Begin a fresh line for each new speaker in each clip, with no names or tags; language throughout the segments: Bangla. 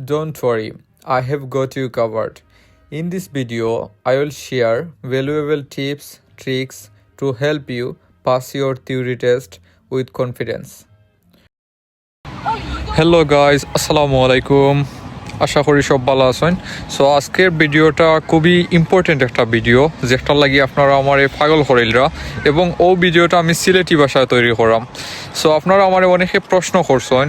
Don't worry, I have got you covered. In this video, I will share valuable tips, tricks to help you pass your theory test with confidence. Hello guys আসসালামু আলাইকুম আশা করি সব ভালো আছেন সো আজকের ভিডিওটা খুবই ইম্পর্টেন্ট একটা ভিডিও যেটা লাগি আপনারা আমার এই পাগল করিলরা এবং ও ভিডিওটা আমি সিলেটি ভাষায় তৈরি করাম সো আপনারা আমার অনেকে প্রশ্ন করছেন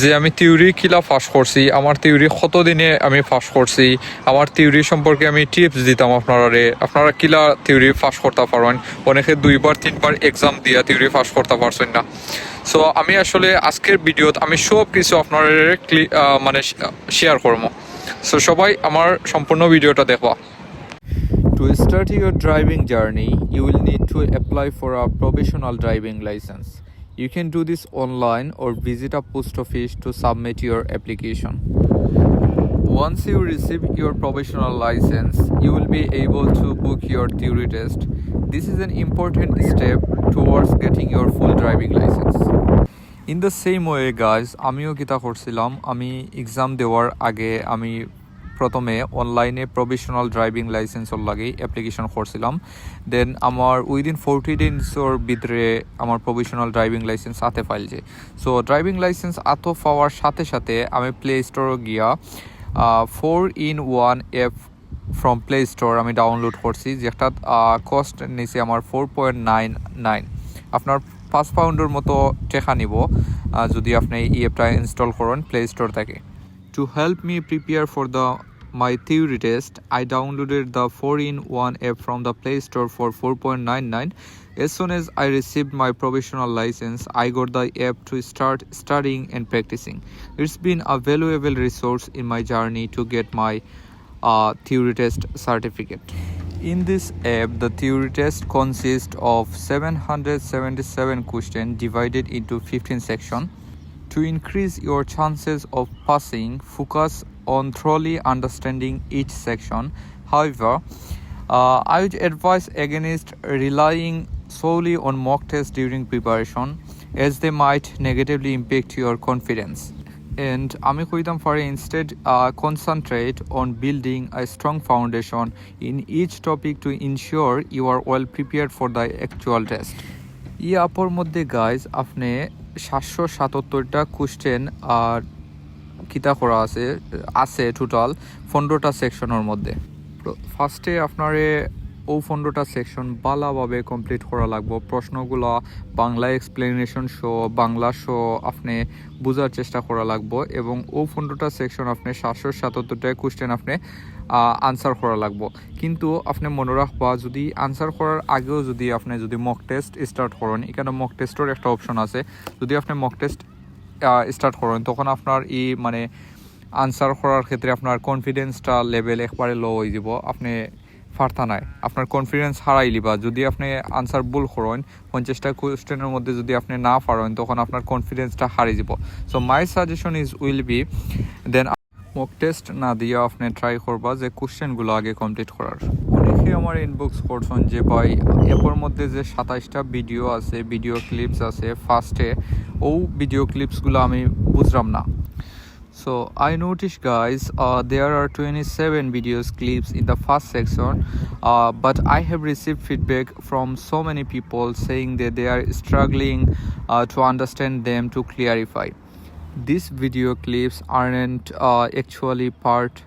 যে আমি থিওরি কিলা পাস করছি আমার থিওরি কতদিনে আমি পাস করছি আমার থিওরি সম্পর্কে আমি টিপস দিতাম আপনারা আপনারা কিলা থিওরি পাস করতে পারেন অনেকে দুইবার তিনবার এক্সাম দিয়া থিওরি পাস করতে পারছেন না। সো আমি আসলে আজকের ভিডিওত আমি সব কিছু আপনার মানে শেয়ার করব। সো সবাই আমার সম্পূর্ণ ভিডিওটা দেখবা। To start your driving journey, you will need to apply for a provisional driving license. You can do this online or visit a post office to submit your application. Once you receive your provisional license, you will be able to book your theory test. This is an important step towards getting your full driving license. In the same way guys আমিও কিতা করছিলাম আমি এক্সাম দেওয়ার আগে আমি প্রথমে অনলাইনে প্রভিশনাল ড্রাইভিং লাইসেন্সর লাগে অ্যাপ্লিকেশন করছিলাম। দেন আমার উইদিন ফোরটি ডেজর ভিতরে আমার প্রভিশনাল ড্রাইভিং লাইসেন্স হাতে ফাইলছে সো ড্রাইভিং লাইসেন্স আতো পাওয়ার সাথে সাথে আমি প্লে স্টোরে গিয়া four in one app from play store আমি ডাউনলোড করছি, যেটা কস্ট নিছে আমার ফোর পয়েন্ট নাইন নাইন আপনার পাঁচ পাউন্ডের মতো টেকা নিব যদি আপনি এই অ্যাপটা ইনস্টল করেন প্লে স্টোর থেকে। To help me prepare for the my theory test, I downloaded the 4-in-1 app from the Play Store for 4.99. As soon as I received my provisional license, I got the app to start studying and practicing. It's been a valuable resource in my journey to get my uh, theory test certificate. In this app, the theory test consists of 777 questions divided into 15 sections. To increase your chances of passing, focus on thoroughly understanding each section. However, uh, I would advise against relying solely on mock tests during preparation as they might negatively impact your confidence. And আমি কইতাম for instead uh, concentrate on building a strong foundation in each topic to ensure you are well prepared for the actual test. ই আপর মধ্যে গাইজ আপনি সাতশো সাতাত্তরটা কোশ্চেন আর কিতা করা আছে আছে টোটাল পনেরোটা সেকশনের মধ্যে। ফার্স্টে আপনারে ও পনেরোটা সেকশন ভালোভাবে কমপ্লিট করা লাগবো। প্রশ্নগুলো Bangla explanation show Bangla show আপনি বোঝার চেষ্টা করা লাগবো এবং ও পনেরোটা সেকশন আপনি সাতশো সাতাত্তরটা কোশ্চেন আপনি আনসার করা লাগবো। কিন্তু আপনি মনে রাখবা যদি আনসার করার আগেও যদি আপনি যদি মক টেস্ট স্টার্ট করেন এখানে মক টেস্টের একটা অপশন আছে। যদি আপনি মক টেস্ট স্টার্ট করেন তখন আপনার ই মানে আনসার করার ক্ষেত্রে আপনার কনফিডেন্সটা লেভেল একবারে লো হয়ে যাব, আপনি ফার্তা নাই। আপনার কনফিডেন্স হারাই লিবা। যদি আপনি আনসার ভুল করেন পঞ্চাশটা কোয়েশ্চেনের মধ্যে যদি আপনি না পারেন তখন আপনার কনফিডেন্সটা হারিয়ে যাব। So my suggestion is will be then mock test না দিয়ে আপনি ট্রাই করবা যে কোশ্চেনগুলো আগে কমপ্লিট করার। অনেকে আমার ইনবক্স করছেন যে, ভাই, এরপর মধ্যে যে সাতাইশটা ভিডিও আছে ভিডিও ক্লিপস আছে ফার্স্টে ও ভিডিও ক্লিপসগুলো আমি বুঝলাম না। So I notice guys there are twenty seven videos clips in the first section but I have receive feedback from so many people saying they they are struggling to understand them to clarify These video clips aren't uh, actually part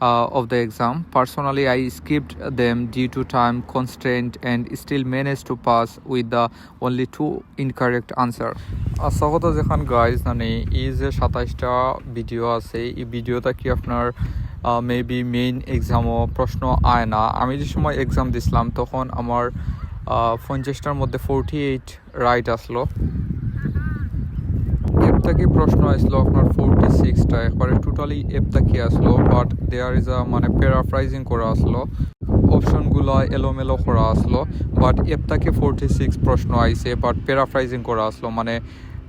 uh, of the exam. Personally, I skipped them due to time constraint and still managed to pass with the only two incorrect answer. আচ্ছা কথা যেখান গাইজ মানে এই যে সাতাইশটা ভিডিও আছে এই ভিডিওটা কি আপনার মেবি মেইন এক্সামও প্রশ্ন আয় না যে সময় এক্সাম দিছিলাম তখন আমার পঞ্চাশটার মধ্যে ফোরটি এইট রাইট আসলো এপ থেকে প্রশ্ন আসলো আপনার ফোরটি সিক্সটা একবারে টোটালি এপ থেকে আসলো? বাট দেয়ার ইজ আ মানে প্যারাফ্রাইজিং করা আসলো। অপশনগুলো এলোমেলো করা আসলো। বাট এপ থেকে ফোরটি সিক্স প্রশ্ন আইছে বাট প্যারাফ্রাইজিং করা আসলো। মানে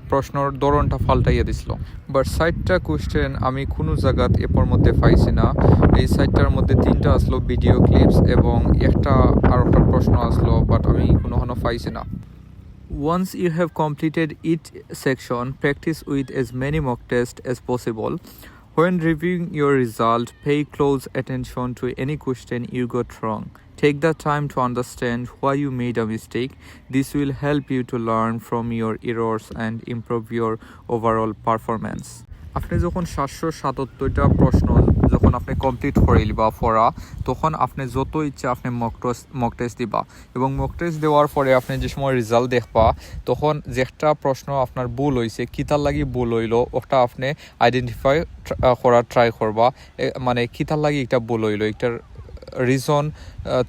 প্রশ্নর ধরনটা পাল্টাইয়া দিছিল বাট সাইটটা কোশ্চেন আমি কোনো জায়গাত এপর মধ্যে পাইছি না। এই সাইটটার মধ্যে তিনটা আসলো ভিডিও ক্লিপস এবং একটা আর একটা প্রশ্ন আসলো বাট আমি কোনোখানো পাইছি না। Once you have completed each section, practice with as many mock tests as possible. When reviewing your result, pay close attention to any question you got wrong. Take the time to understand why you made a mistake. This will help you to learn from your errors and improve your overall performance. আপনি যখন সাতশো সাতাত্তরটা প্রশ্ন কমপ্লিট করে বা ফরা তখন আপনি যত ইচ্ছা আপনি মক মক টেস্ট দিবা। এবং মক টেস্ট দেওয়ার পরে আপনি যে সময় রেজাল্ট দেখবা, তখন যে একটা প্রশ্ন আপনার ভুল হয়েছে কিতার লাগি ভুল হইল, ওটা আপনি আইডেন্টিফাই করার ট্রাই করবা। মানে কিতার লাগি একটা ভুল হইল, একটার রিজন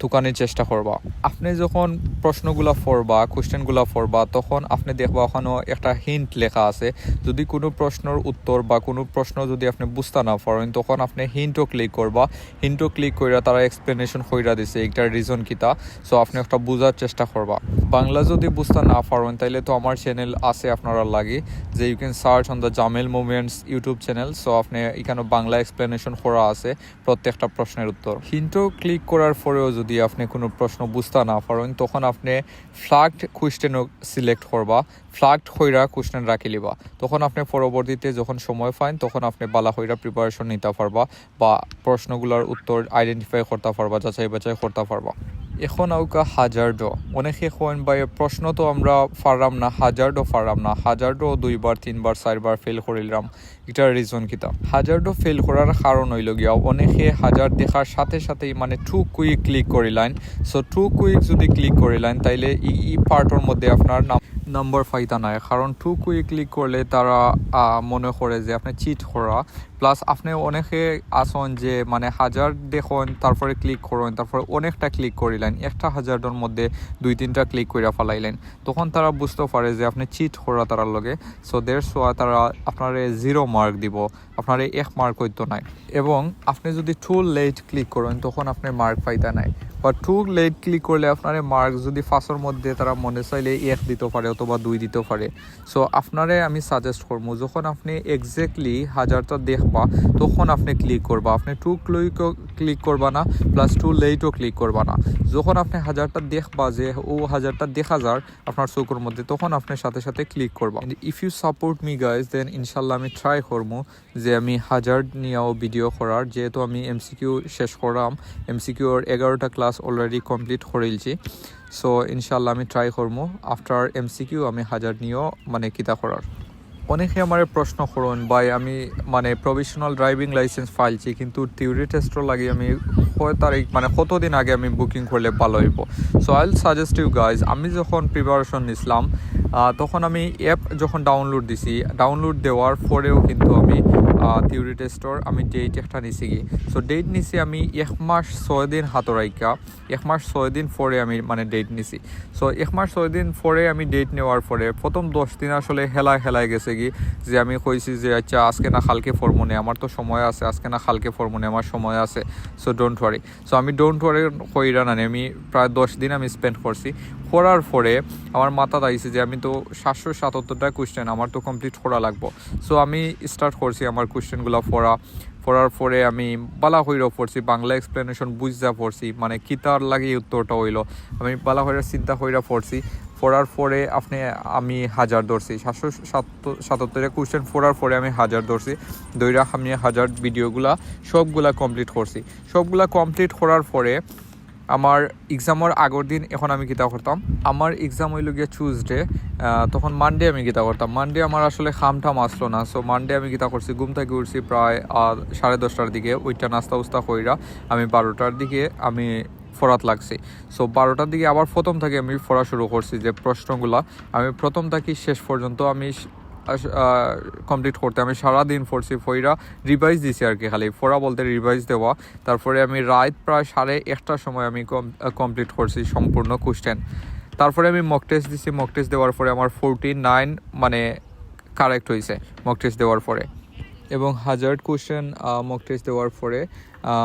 তুকানির চেষ্টা করবা আপনি যখন প্রশ্নগুলা পড়বা কোশ্চেনগুলা পড়বা তখন আপনি দেখবা ওখানেও একটা হিন্ট লেখা আছে। যদি কোনো প্রশ্নের উত্তর বা কোনো প্রশ্ন যদি আপনি বুঝতে না পারেন তখন আপনি হিন্টও ক্লিক করবা হিন্টও ক্লিক করে তারা এক্সপ্লেনেশন কইরা দিছে একটার রিজন কিতা। সো আপনি একটা বোঝার চেষ্টা করবা বাংলা যদি বুঝতে না পারেন তাইলে তো আমার চ্যানেল আছে আপনারা লাগে, যে you can search on the Jamel movements YouTube channel so আপনি এখানে বাংলা এক্সপ্লেনেশন করা আছে প্রত্যেকটা প্রশ্নের উত্তর হিন্টও ক্লিক করার পরেও যদি আপনি কোনো প্রশ্ন বুঝতে না পারেন, তখন আপনি ফ্লাগড কুয়েশ্চেন সিলেক্ট করবা। ফ্লাগড হইরা কুয়েশ্চেন রাখি লিবা। তখন আপনি পরবর্তীতে যখন সময় পান, তখন আপনি বালা হইরা প্রিপারেশন নিতে পারবা বা প্রশ্নগুলোর উত্তর আইডেন্টিফাই করতে পারবা যাচাই বাছাই করতে পারবা। এখন আউকা হাজারডো অনেকে কইন বা এ প্রশ্ন তো আমরা পারলাম না হাজারডো পারলাম না হাজারডো দুইবার তিনবার চারবার ফেল করিলাম এটার রিজন কিতা। হাজারডো ফেল করার কারণ হইল গিয়া অনেকে হাজার দেখার সাথে সাথেই মানে টু কুইক ক্লিক করিলেন সো টু কুইক যদি ক্লিক করিলেন তাইলে ই ই পার্টর মধ্যে আপনার নাম নম্বর ফাইতা নাই। কারণ টু কুইক ক্লিক করলে তারা মনে করে যে আপনি চিট করা প্লাস আপনি অনেকে আসন যে মানে হাজার দেখুন তারপরে ক্লিক করুন তারপরে অনেকটা ক্লিক করিলেন একটা হাজারটার মধ্যে দুই তিনটা ক্লিক করে ফেলাইলেন। তখন তারা বুঝতে পারে যে আপনি চিট করা তারার লগে। সো দেড়শো তারা আপনার জিরো মার্ক দিব। আপনার এক মার্ক হইতো নাই। এবং আপনি যদি টু লেট ক্লিক করেন, তখন আপনি মার্ক পাইতে নাই। বা টু লেট ক্লিক করলে আপনার মার্ক যদি ফার্স্টের মধ্যে তারা মনে চাইলে এক দিতে পারে অথবা দুই দিতে পারে। সো আপনারে আমি সাজেস্ট করব, যখন আপনি এক্স্যাক্টলি হাজারটা দেখবা, তখন আপনি ক্লিক করবা। আপনি টু ক্লিক ক্লিক করবা না প্লাস টু লেটও ক্লিক করবা না। যখন আপনি হাজারটা দেখবা যে, ও হাজারটা দেখা যার আপনার চোখের মধ্যে, তখন আপনি সাথে সাথে ক্লিক করবা। If you support me guys then ইনশাল্লাহ আমি ট্রাই করব যে আমি হাজার নিয়েও ভিডিও করার যেহেতু আমি এমসিকিউ শেষ করাম এমসিকিউর এগারোটা ক্লাস অলরেডি কমপ্লিট করেছি সো ইনশাল্লাহ আমি ট্রাই করব আফটার এমসিকিউ আমি হাজার নিয়েও মানে কিতা করার অনেকে আমার প্রশ্ন করুন, ভাই, আমি মানে প্রফেশনাল ড্রাইভিং লাইসেন্স ফাইলছি কিন্তু থিওরি টেস্টও লাগে আমি কয় তারিখ মানে কতদিন আগে আমি বুকিং করলে ভালো হইব? সো আইল সাজেস্ট ইউ গাইজ আমি যখন প্রিপারেশন নিছিলাম তখন আমি অ্যাপ যখন ডাউনলোড দিছি ডাউনলোড দেওয়ার পরেও কিন্তু আমি থিওরি টেস্টর আমি ডেট একটা নিছি কি সো ডেট নিছি আমি এক মাস ছয় দিন হাতরাইকা এক মাস ছয় দিন পরে আমি মানে ডেট নিছি। সো এক মাস ছয় দিন পরে আমি ডেট নেওয়ার পরে, প্রথম দশ দিন আসলে হেলায় হেলায় গেছে কি যে আমি কইছি যে আচ্ছা আজকে না কালকে ফর্মনে আমার তো সময় আছে, আজকে না কালকে ফর্মনে আমার সময় আছে। সো ডোন্ট ওয়ারি সো আমি ডোন্ট ওয়ারি কইরা না আমি প্রায় দশ দিন আমি স্পেন্ড করছি। করার পরে আমার মাথা আইছে যে, আমি তো সাতশো সাতাত্তরটা কোয়েশ্চেন আমার তো কমপ্লিট করা লাগবো। সো আমি স্টার্ট করছি আমার কোয়েশ্চেনগুলো পড়া। পড়ার পরে আমি বালা হইরও পড়ছি, বাংলা এক্সপ্লেনেশন বুঝা পড়ছি মানে কিতার লাগে উত্তরটা হইল। আমি বালা হইরা চিন্তা হইরা পড়ছি। পড়ার পরে আপনি, আমি হাজার ধরছি। সাতশো সাতাত্তরের কোয়েশ্চেন পড়ার পরে আমি হাজার ধরছি। দইরা আমি হাজার ভিডিওগুলা সবগুলা কমপ্লিট করছি। সবগুলা কমপ্লিট করার পরে আমার এক্সামের আগের দিন এখন আমি গীতা করতাম আমার এক্সাম হইল গিয়ে চুজডে তখন মানডে আমি গীতা করতাম মানডে আমার আসলে খামঠাম আসলো না। সো মানডে আমি গীতা করছি ঘুম থেকে উঠছি প্রায় সাড়ে দশটার দিকে। ওইটা নাস্তা উস্তা কইরা আমি বারোটার দিকে আমি ফরাত লাগছি। সো বারোটার দিকে আবার প্রথম থেকে আমি ফরা শুরু করছি যে প্রশ্নগুলা। আমি প্রথম থেকে শেষ পর্যন্ত আমি কমপ্লিট করতে আমি সারাদিন পড়ছি ফইরা। রিভাইজ দিছি আর কি খালি। ফোরা বলতে রিভাইজ দেওয়া। তারপরে আমি রাত প্রায় সাড়ে একটার সময় আমি কমপ্লিট করছি সম্পূর্ণ কোশ্চেন তারপরে আমি মক টেস্ট দিছি। মক টেস্ট দেওয়ার পরে আমার ফোরটি নাইন মানে কারেক্ট হয়েছে মক টেস্ট দেওয়ার পরে। এবং হাজার কোশ্চেন মক টেস্ট দেওয়ার পরে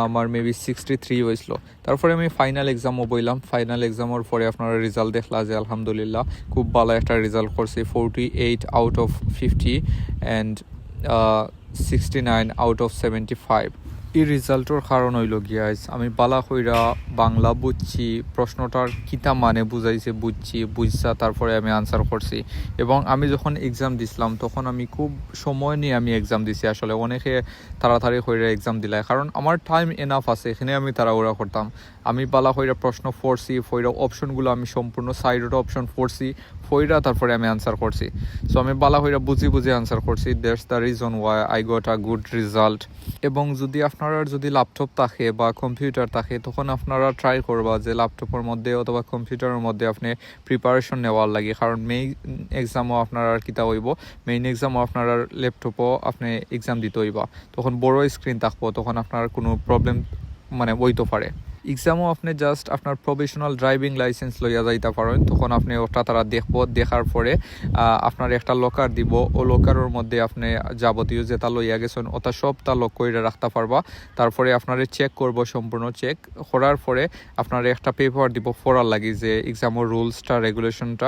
আমার মেবি সিক্সটি থ্রি হয়েছিল। তারপরে আমি ফাইনাল এক্সামও বইলাম। ফাইনাল এক্সামের পরে আপনারা রেজাল্ট দেখলা যে আলহামদুলিল্লাহ খুব ভালো একটা রেজাল্ট করছি। Forty eight out of fifty and sixty nine out of seventy five এই রেজাল্টর কারণ হইল গিয়াইস আমি বালা কইরা বাংলা বুঝছি, প্রশ্নটার কিতা মানে বুঝাইছে, বুঝছি, বুঝছা, তারপরে আমি আনসার করছি। এবং আমি যখন এক্সাম দিছিলাম, তখন আমি খুব সময় নিয়ে আমি এক্সাম দিছি। আসলে অনেকে তাড়াতাড়ি কইরা এক্সাম দিলাই কারণ আমার টাইম এনাফ আছে এখানে আমি তাড়াহুড়া করতাম। আমি বালা কইরা প্রশ্ন পড়ছি ফইরা অপশনগুলো আমি সম্পূর্ণ সাইডের অপশন পড়ছি ফইরা তারপরে আমি আনসার করছি। সো আমি বালা হইরা বুঝি বুঝি আনসার করছি that's the reason why I got a good result এবং যদি আপনারা যদি ল্যাপটপ থাকে বা কম্পিউটার থাকে, তখন আপনারা ট্রাই করবা যে ল্যাপটপের মধ্যে অথবা কম্পিউটারের মধ্যে আপনি প্রিপারেশন নেওয়ার লাগে। কারণ মেইন এক্সামও আপনারা কিতা হইব? মেইন এক্সামও আপনারা ল্যাপটপও আপনি এক্সাম দিতে হইবা। তখন বড় স্ক্রিন থাকব, তখন আপনার কোনো প্রবলেম মানে হইতে পারে। এক্সামও আপনি জাস্ট আপনার প্রফেশনাল ড্রাইভিং লাইসেন্স লইয়া যাইতে পারেন। তখন আপনি ওটা তারা দেখব, দেখার পরে আপনার একটা লকার দিব। ও লকারের মধ্যে আপনি যাবতীয় যেটা লইয়া গেছেন, ওটা সব তা লক করে রাখতে পারবা। তারপরে আপনারে চেক করব সম্পূর্ণ চেক করার পরে আপনার একটা পেপার দিব ফরার লাগি যে এক্সামের রুলসটা, রেগুলেশনটা।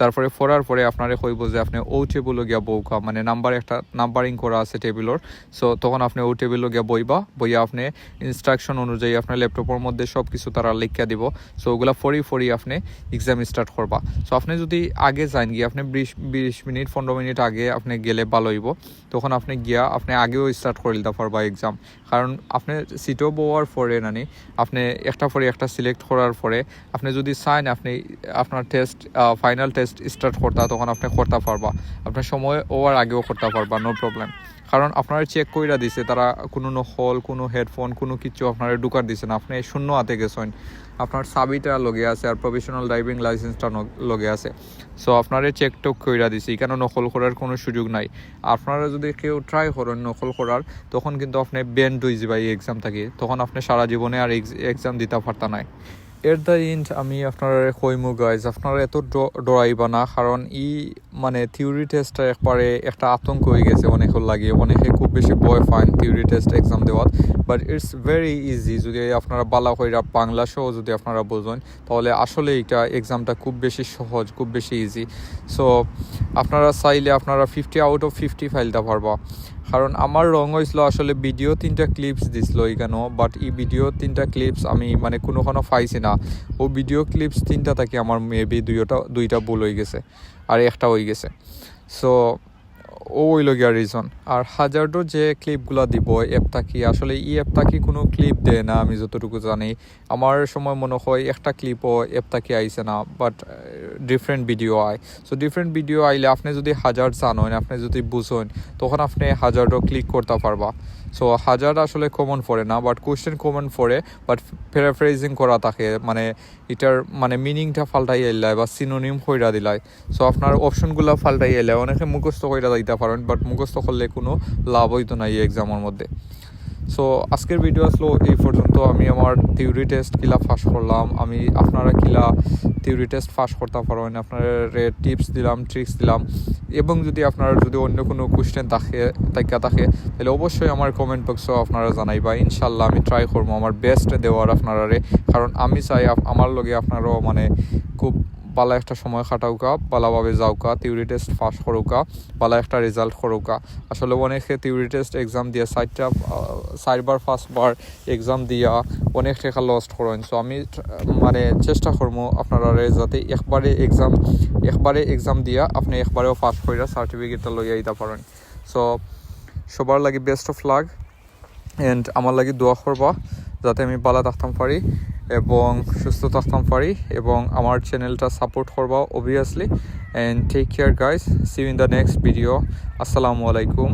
তারপরে ফরার পরে আপনারে কইব যে আপনি ও টেবিল গিয়া বউকা মানে নাম্বার একটা নাম্বারিং করা আছে টেবিলর সো তখন আপনি ও টেবিল গিয়া বইবা। বইয়া আপনি ইনস্ট্রাকশন অনুযায়ী আপনার ল্যাপটপের মধ্যে সব কিছু তারা লিখিয়া দিব। সো ওগুলা ফরি ফরি আপনি এক্সাম স্টার্ট করবা। সো আপনি যদি আগে যান গিয়ে, আপনি বিশ বিশ মিনিট, পনেরো মিনিট আগে আপনি গেলে ভালো হইব। তখন আপনি গিয়া, আপনি আগেও স্টার্ট করে দিতে পারবা এক্সাম কারণ আপনি সিটও বওয়ার পরে নানি, আপনি একটা পরে একটা সিলেক্ট করার পরে, আপনি যদি চান আপনি আপনার টেস্ট ফাইনাল টেস্ট স্টার্ট করতা, তখন আপনি করতে পারবা। আপনার সময় ওয়ার আগেও করতে পারবা নো প্রবলেম কারণ আপনারা চেক কইরা দিছে, তারা কোনো হল কোনো হেডফোন কোনো কিছু আপনারা ঢুকার দিছে না। আপনি শূন্য হাতে গেছেন। আপনার সাবিটা লগে আছে আর প্রফেশনাল ড্রাইভিং লাইসেন্সটা লগে আছে। সো আপনারা চেক টেক কইরা দিছি, কেন নকল করার কোনো সুযোগ নাই। আপনারা যদি কেউ ট্রাই করেন নকল করার, তখন কিন্তু আপনি ব্যান্ড হয়ে যাবে এই এক্সাম থেকে। তখন আপনি সারা জীবনে আর এক্সাম দিতে পারতা নাই। এর দ্য ইন্ড আমি আপনার কইমু গাইজ আপনারা এত ডরাইবা না, কারণ ই মানে থিওরি টেস্টটা একবারে একটা আতঙ্ক হয়ে গেছে অনেকের লাগে। অনেকে খুব বেশি ভয় পান থিওরি টেস্ট এক্সাম দেওয়ার। বাট ইটস ভেরি ইজি যদি আপনারা বালা কইরা বাংলা সহ যদি আপনারা বোঝেন, তাহলে আসলে এটা এক্সামটা খুব বেশি সহজ, খুব বেশি ইজি সো আপনারা চাইলে আপনারা ফিফটি আউট অফ ফিফটি ফাইলটা পারবা কারণ আমার রং হয়েছিল আসলে ভিডিও তিনটা ক্লিপস দিছিল এখানেও বাট এই ভিডিও তিনটা ক্লিপস আমি মানে কোনো কোনো পাইছি না। ও ভিডিও ক্লিপস তিনটা থাকি আমার মেবি দুইটা দুইটা ভুল হয়ে গেছে। আর একটা হয়ে গেছে। সো ও হইল গিয়া রিজন আর হাজারটো যে ক্লিপগুলো দিব অ্যাপটা কি? আসলে এই অ্যাপটা কি কোনো ক্লিপ দেয় না, আমি যতটুকু জানি। আমার সময় মনে হয় একটা ক্লিপও অ্যাপটা কি আইছে না বাট ডিফারেন্ট ভিডিও আয়। সো ডিফারেন্ট ভিডিও আইলে আপনি যদি হাজার জানেন আপনি যদি বুঝেন তখন আপনি হাজারটো ক্লিক করতে পারবা। সো হাজার আসলে কমন পড়ে না বাট কোয়েশ্চেন কমন পড়ে বাট প্যারাফ্রেজিং করা থাকে মানে এটার মানে মিনিংটা ফাল্টাই এলায় বা সিনোনিম হইরা দিলাই। সো আপনার অপশনগুলো ফাল্টাই এলাই অনেকে মুখস্থ হইরা দিতে পারেন বাট মুখস্থ করলে কোনো লাভ হইতো না এই এক্সামের মধ্যে। সো আজকের ভিডিও আসলো এই পর্যন্ত। আমি আমার থিওরি টেস্ট কিলা ফাঁস করলাম। আমি আপনারা কিলা থিওরি টেস্ট ফাঁস করতে পারেন আপনার টিপস দিলাম ট্রিক্স দিলাম। এবং যদি আপনার যদি অন্য কোনো কোশ্চেন থাকে, তাইকা থাকে, তাহলে অবশ্যই আমার কমেন্ট বক্সেও আপনারা জানাইবা। ইনশাল্লাহ আমি ট্রাই করব, আমার বেস্ট দেওয়ার আপনারারে কারণ আমি চাই আমার লগে আপনারাও মানে খুব পালা একটা সময় খাটাউকা পালাভাবে যাওকা থিওরি টেস্ট পাস করুকা পালা একটা রেজাল্ট করুকা আসলে অনেকে থিওরি টেস্ট এক্সাম দিয়া চারটা চারবার, পাঁচবার এক্সাম দিয়া অনেক টাকা লস্ট করেন। সো আমি মানে চেষ্টা করব আপনারা যাতে একবারে এক্সাম একবারে এক্সাম দিয়া আপনি একবারেও পাস করে সার্টিফিকেটটা লইয়া দিতে পারেন। সো সবার লাগে বেস্ট অফ লাগ এন্ড আমার লাগে দোয়া করবা, যাতে আমি বালা থাকতাম পারি। এবং সুস্থ থাকতাম পারি এবং আমার চ্যানেলটা সাপোর্ট করবা obviously and take care guys see in the next video আসসালামু আলাইকুম।